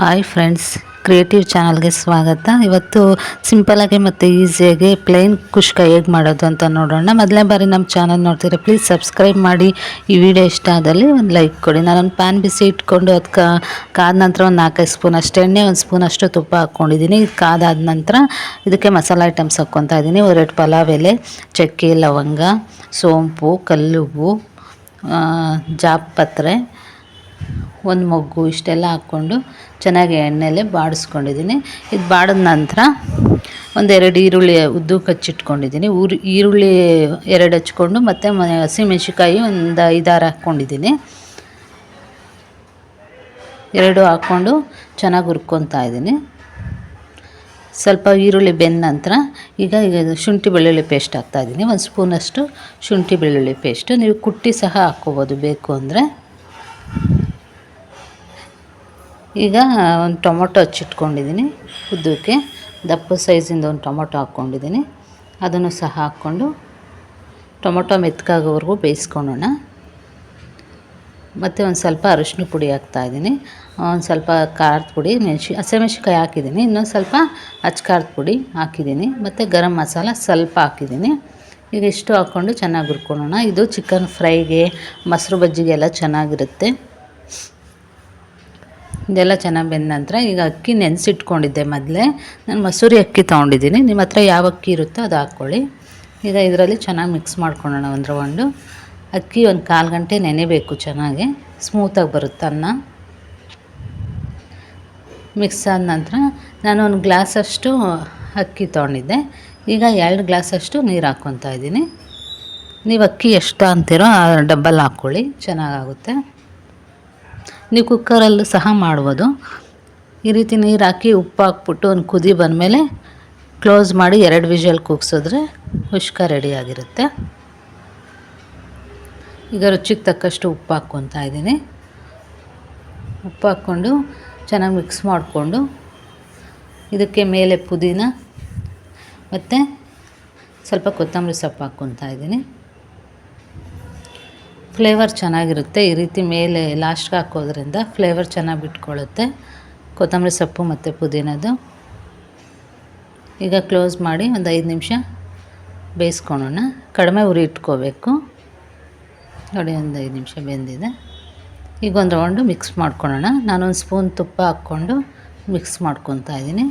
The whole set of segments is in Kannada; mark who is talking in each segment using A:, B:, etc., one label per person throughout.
A: ಹಾಯ್ ಫ್ರೆಂಡ್ಸ್ ಕ್ರಿಯೇಟಿವ್ ಚಾನಲ್ಗೆ ಸ್ವಾಗತ. ಇವತ್ತು ಸಿಂಪಲಾಗಿ ಮತ್ತು ಈಸಿಯಾಗಿ ಪ್ಲೇನ್ ಕುಷ್ಕ ಹೇಗೆ ಮಾಡೋದು ಅಂತ ನೋಡೋಣ. ಮೊದಲನೇ ಬಾರಿ ನಮ್ಮ ಚಾನಲ್ ನೋಡ್ತೀರ ಪ್ಲೀಸ್ ಸಬ್ಸ್ಕ್ರೈಬ್ ಮಾಡಿ. ಈ ವಿಡಿಯೋ ಇಷ್ಟ ಆದಲ್ಲಿ ಒಂದು ಲೈಕ್ ಕೊಡಿ. ನಾನೊಂದು ಪ್ಯಾನ್ ಬಿಸಿ ಇಟ್ಕೊಂಡು ಅದಕ್ಕೆ ಕಾದ ನಂತರ ಒಂದು ನಾಲ್ಕೈದು ಸ್ಪೂನ್ ಅಷ್ಟು ಎಣ್ಣೆ, ಒಂದು ಸ್ಪೂನ್ ಅಷ್ಟು ತುಪ್ಪ ಹಾಕ್ಕೊಂಡಿದ್ದೀನಿ ಇದು ಕಾದಾದ ನಂತರ ಇದಕ್ಕೆ ಮಸಾಲೆ ಐಟಮ್ಸ್ ಹಾಕ್ಕೊತಾ ಇದ್ದೀನಿ ಎರಡು ಪಲಾವ್ ಎಲೆ, ಚಕ್ಕೆ, ಲವಂಗ, ಸೋಂಪು ಕಲ್ಲುಬ್ಬು ಜಾಪ್ ಜಾಪತ್ರೆ ಒಂದು ಮೊಗ್ಗು ಇಷ್ಟೆಲ್ಲ ಹಾಕ್ಕೊಂಡು ಚೆನ್ನಾಗಿ ಎಣ್ಣೆಲೆ ಬಾಡಿಸ್ಕೊಂಡಿದ್ದೀನಿ. ಇದು ಬಾಡಿದ ನಂತರ ಒಂದೆರಡು ಈರುಳ್ಳಿ ಉದ್ದು ಕಚ್ಚಿಟ್ಕೊಂಡಿದ್ದೀನಿ. ಊರು ಈರುಳ್ಳಿ ಎರಡು ಹಚ್ಕೊಂಡು ಮತ್ತು ಹಸಿ ಹಸಿಮೆಣ್ಸಿಕಾಯಿ ಒಂದು ಐದಾರು ಹಾಕ್ಕೊಂಡಿದ್ದೀನಿ. ಎರಡು ಹಾಕ್ಕೊಂಡು ಚೆನ್ನಾಗಿ ಹುರ್ಕೊತಾ ಇದ್ದೀನಿ. ಸ್ವಲ್ಪ ಈರುಳ್ಳಿ ಬೆಂದ ನಂತರ ಈಗ ಈಗ ಶುಂಠಿ ಬೆಳ್ಳುಳ್ಳಿ ಪೇಸ್ಟ್ ಹಾಕ್ತಾಯಿದ್ದೀನಿ ಒಂದು ಸ್ಪೂನಷ್ಟು ಶುಂಠಿ ಬೆಳ್ಳುಳ್ಳಿ ಪೇಸ್ಟು. ನೀವು ಕುಟ್ಟಿ ಸಹ ಹಾಕ್ಕೋಬೋದು. ಬೇಕು ಅಂದರೆ ಈಗ ಒಂದು ಟೊಮೊಟೊ ಹಚ್ಚಿಟ್ಕೊಂಡಿದ್ದೀನಿ. ಉದ್ದಕ್ಕೆ ದಪ್ಪ ಸೈಜಿಂದ ಒಂದು ಟೊಮೊಟೊ ಹಾಕ್ಕೊಂಡಿದ್ದೀನಿ. ಅದನ್ನು ಸಹ ಹಾಕ್ಕೊಂಡು ಟೊಮೊಟೊ ಮೆತ್ಕಾಗೋವರೆಗೂ ಬೇಯಿಸ್ಕೊಳ್ಳೋಣ. ಮತ್ತು ಒಂದು ಸ್ವಲ್ಪ ಅರಿಶಿನ ಪುಡಿ ಹಾಕ್ತಾಯಿದ್ದೀನಿ ಒಂದು ಸ್ವಲ್ಪ ಖಾರದ ಪುಡಿ, ಮೆಣಸಿ ಹಸಿಮೆಣ್ಸಿಕಾಯಿ ಹಾಕಿದ್ದೀನಿ. ಇನ್ನೊಂದು ಸ್ವಲ್ಪ ಅಚ್ಚ ಖಾರದ ಪುಡಿ ಹಾಕಿದ್ದೀನಿ. ಮತ್ತು ಗರಂ ಮಸಾಲ ಸ್ವಲ್ಪ ಹಾಕಿದ್ದೀನಿ. ಈಗ ಇಷ್ಟು ಹಾಕ್ಕೊಂಡು ಚೆನ್ನಾಗಿ ಹುರ್ಕೊಳ್ಳೋಣ. ಇದು ಚಿಕನ್ ಫ್ರೈಗೆ, ಮೊಸರು ಬಜ್ಜಿಗೆಲ್ಲ ಚೆನ್ನಾಗಿರುತ್ತೆ. ಇದೆಲ್ಲ ಚೆನ್ನಾಗಿ ಬೆಂದ ನಂತರ ಈಗ ಅಕ್ಕಿ ನೆನೆಸಿಟ್ಕೊಂಡಿದ್ದೆ ಮೊದಲೇ. ನಾನು ಮಸೂರಿ ಅಕ್ಕಿ ತೊಗೊಂಡಿದ್ದೀನಿ. ನಿಮ್ಮ ಹತ್ರ ಯಾವ ಅಕ್ಕಿ ಇರುತ್ತೋ ಅದು ಹಾಕ್ಕೊಳ್ಳಿ. ಈಗ ಇದರಲ್ಲಿ ಚೆನ್ನಾಗಿ ಮಿಕ್ಸ್ ಮಾಡ್ಕೊಳ್ಳೋಣ ಒಂದು. ರೌಂಡು ಅಕ್ಕಿ ಒಂದು ಕಾಲು ಗಂಟೆ ನೆನೆಬೇಕು ಚೆನ್ನಾಗಿ. ಸ್ಮೂತಾಗಿ ಬರುತ್ತೆ ಅನ್ನ? ಮಿಕ್ಸ್ ಆದ ನಂತರ ನಾನು ಒಂದು ಗ್ಲಾಸಷ್ಟು ಅಕ್ಕಿ ತೊಗೊಂಡಿದ್ದೆ. ಈಗ ಎರಡು ಗ್ಲಾಸಷ್ಟು ನೀರು ಹಾಕ್ಕೊತಾ ಇದ್ದೀನಿ. ನೀವು ಅಕ್ಕಿ ಎಷ್ಟು ಅಂತೀರೋ ಆ ಡಬ್ಬಲ್ ಹಾಕ್ಕೊಳ್ಳಿ. ಚೆನ್ನಾಗಾಗುತ್ತೆ ನೀವು ಕುಕ್ಕರಲ್ಲೂ ಸಹ ಮಾಡ್ಬೋದು. ಈ ರೀತಿ ನೀರು ಹಾಕಿ ಉಪ್ಪು ಹಾಕ್ಬಿಟ್ಟು ಒಂದು ಕುದಿ ಬಂದಮೇಲೆ ಕ್ಲೋಸ್ ಮಾಡಿ ಎರಡು ವಿಷಲ್ ಕೂಗ್ಸಿದ್ರೆ ಹುಷ್ಕ ರೆಡಿಯಾಗಿರುತ್ತೆ ಈಗ ರುಚಿಗೆ ತಕ್ಕಷ್ಟು ಉಪ್ಪು ಹಾಕ್ಕೊತಾ ಇದ್ದೀನಿ. ಉಪ್ಪು ಹಾಕ್ಕೊಂಡು ಚೆನ್ನಾಗಿ ಮಿಕ್ಸ್ ಮಾಡಿಕೊಂಡು ಇದಕ್ಕೆ ಮೇಲೆ ಪುದೀನ ಮತ್ತು ಸ್ವಲ್ಪ ಕೊತ್ತಂಬರಿ ಸೊಪ್ಪು ಹಾಕ್ಕೊತಾ ಇದ್ದೀನಿ. ಫ್ಲೇವರ್ ಚೆನ್ನಾಗಿರುತ್ತೆ. ಈ ರೀತಿ ಮೇಲೆ ಲಾಸ್ಟ್ಗೆ ಹಾಕೋದ್ರಿಂದ ಫ್ಲೇವರ್ ಚೆನ್ನಾಗಿ ಬಿಟ್ಕೊಳ್ಳುತ್ತೆ. ಕೊತ್ತಂಬರಿ ಸೊಪ್ಪು ಮತ್ತು ಪುದೀನದು. ಈಗ ಕ್ಲೋಸ್ ಮಾಡಿ ಒಂದು ಐದು ನಿಮಿಷ ಬೇಯಿಸ್ಕೊಳೋಣ. ಕಡಿಮೆ ಉರಿ ಇಟ್ಕೋಬೇಕು. ನೋಡಿ ಒಂದು ಐದು ನಿಮಿಷ ಬೆಂದಿದೆ. ಈಗ ಒಂದು ರೌಂಡು ಮಿಕ್ಸ್ ಮಾಡ್ಕೊಳ್ಳೋಣ ನಾನೊಂದು ಸ್ಪೂನ್ ತುಪ್ಪ ಹಾಕ್ಕೊಂಡು ಮಿಕ್ಸ್ ಮಾಡ್ಕೊತಾ ಇದ್ದೀನಿ.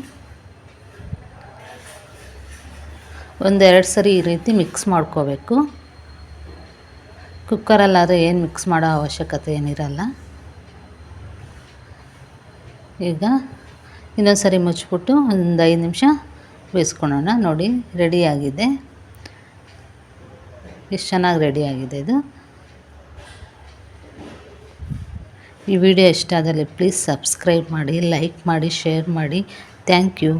A: ಒಂದೆರಡು ಸರಿ ಈ ರೀತಿ ಮಿಕ್ಸ್ ಮಾಡ್ಕೋಬೇಕು. ಕುಕ್ಕರಲ್ಲಾದರೆ ಏನು ಮಿಕ್ಸ್ ಮಾಡೋ ಅವಶ್ಯಕತೆ ಏನಿರಲ್ಲ. ಈಗ ಇನ್ನೊಂದು ಸರಿ ಮುಚ್ಚಿಬಿಟ್ಟು ಒಂದು ಐದು ನಿಮಿಷ ಬೇಯಿಸ್ಕೊಳ್ಳೋಣ ನೋಡಿ ರೆಡಿಯಾಗಿದೆ ಎಷ್ಟು ಚೆನ್ನಾಗಿ ರೆಡಿಯಾಗಿದೆ ಇದು. ಈ ವಿಡಿಯೋ ಇಷ್ಟ ಆದಲ್ಲಿ ಪ್ಲೀಸ್ ಸಬ್ಸ್ಕ್ರೈಬ್ ಮಾಡಿ ಲೈಕ್ ಮಾಡಿ ಶೇರ್ ಮಾಡಿ. Thank you